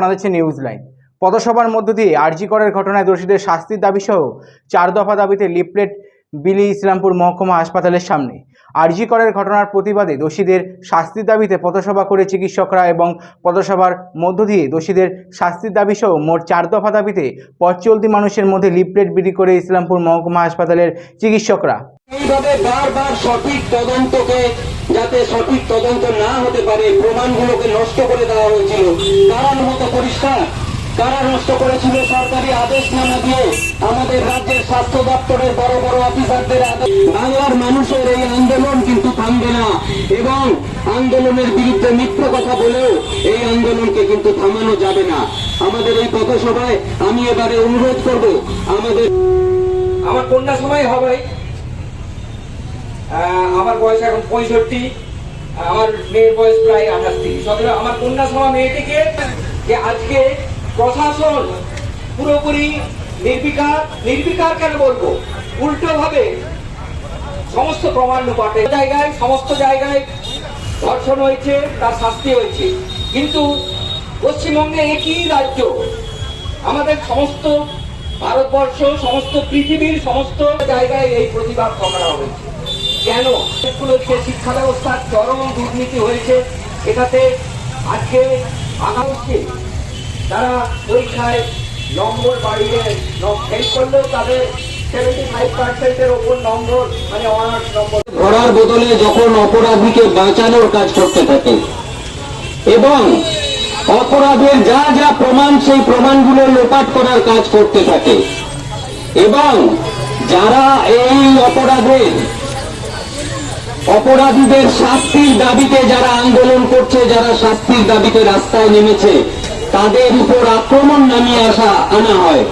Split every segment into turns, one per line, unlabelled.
আপনাদের হচ্ছে news line. পথসভার মধ্য দিয়ে আরজি করার ঘটনায় দোষীদের শাস্তির দাবি সহ চার দফা দাবিতে লিফলেট বিলি ইসলামপুর মহকুমা হাসপাতালের সামনে। আরজি করার ঘটনার প্রতিবাদে দোষীদের শাস্তির দাবিতে পথসভা করে চিকিৎসকরা এবং পথসভার মধ্য দিয়ে দোষীদের শাস্তির দাবি সহ মোট চার দফা দাবিতে পথ মানুষের মধ্যে লিফলেট বিলি করে ইসলামপুর মহকুমা হাসপাতালের চিকিৎসকরা।
এইভাবে বারবার সঠিক তদন্তকে যাতে সঠিক তদন্ত না হতে পারে, প্রমাণগুলোকে নষ্ট করে দেওয়া হয়েছিল। কারণ মতো পরিষ্কার? কারা নষ্ট করেছিল সরকারি আদেশনামা দিয়ে? আমাদের রাজ্যের স্বাস্থ্য দপ্তরের বড় বড় অফিসারদের বাংলার মানুষের এই আন্দোলন কিন্তু থামবে না। এবং আন্দোলনের বিরুদ্ধে মিথ্য কথা বলেও এই আন্দোলনকে কিন্তু থামানো যাবে না। আমাদের এই পথসভায় আমি এবারে অনুরোধ করব, আমাদের
আমার কন্যা সময় হবে। আমার বয়স এখন পঁয়ষট্টি, আমার মেয়ের বয়স প্রায় আঠাশ থেকে সুতরাং। আমার কন্যা সময় মেয়েটিকে যে আজকে প্রশাসন পুরোপুরি নির্বিকার নির্বিকার কেন বলব? উল্টো ভাবে সমস্ত প্রমাণ লুপাটে। জায়গায়, সমস্ত জায়গায় ধর্ষণ হয়েছে, তার শাস্তি হয়েছে। কিন্তু পশ্চিমবঙ্গে একই রাজ্য, আমাদের সমস্ত ভারতবর্ষ, সমস্ত পৃথিবীর সমস্ত জায়গায় এই প্রতিবাদ করা হয়েছে। কেন? স্কুলকে শিক্ষা ব্যবস্থার চরম দুর্নীতি হয়েছে। এটাতে আজকে আগামী তারা পরীক্ষায় নম্বর বাড়িয়ে ফেল করলেও তাদের সেভেন্টি ফাইভ পার্সেন্টের ওপর নম্বর মানে অনার্স নম্বর।
ধরার বদলে যখন অপরাধীকে বাঁচানোর কাজ করতে থাকে, এবং অপরাধের যা যা প্রমাণ, সেই প্রমাণগুলো লোপাট করার কাজ করতে থাকে, এবং যারা এই অপরাধের অপরাধীদের শাস্তির দাবিতে যারা আন্দোলন করছে, যারা শাস্তির দাবিতে রাস্তায় নেমেছে, তাদের উপর আক্রমণ নামিয়ে আসা, আনা হয়।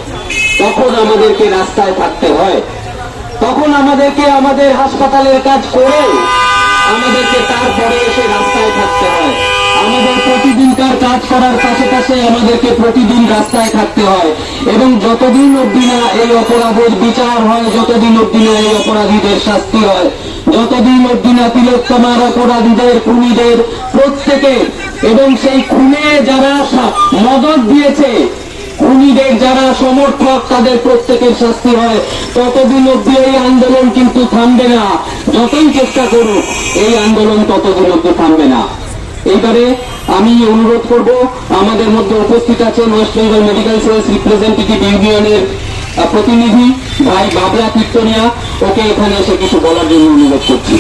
তখন আমাদেরকে রাস্তায় থাকতে হয়। তখন আমাদেরকে আমাদের হাসপাতালের কাজ করে আমাদেরকে তারপরে এসে রাস্তায় থাকতে হয়। আমাদের প্রতিদিনকার কাজ করার পাশে আমাদেরকে প্রতিদিন রাস্তায় থাকতে হয়। এবং যতদিন অব্দি না এই অপরাধের বিচার হয়, যতদিন অব্দি না এই অপরাধীদের শাস্তি হয় যতদিন অব্দি না তিলোত্তমার অপরাধীদের, খুনিদের প্রত্যেকে, এবং সেই খুনে যারা মদত দিয়েছে, খুনিদের যারা সমর্থক, তাদের প্রত্যেকের শাস্তি হয়। ততদিন অব্দি এই আন্দোলন কিন্তু থামবে না। যতই চেষ্টা করুক, এই আন্দোলন ততদিন অব্দি থামবে না। এইবারে আমি অনুরোধ করব, আমাদের মধ্যে উপস্থিত আছেন West Bengal medical sales representative ইউনিয়নের প্রতিনিধি, ভাই বাবলা কীর্তনিয়া। ওকে এখানে এসে কিছু বলার জন্য অনুরোধ করছি।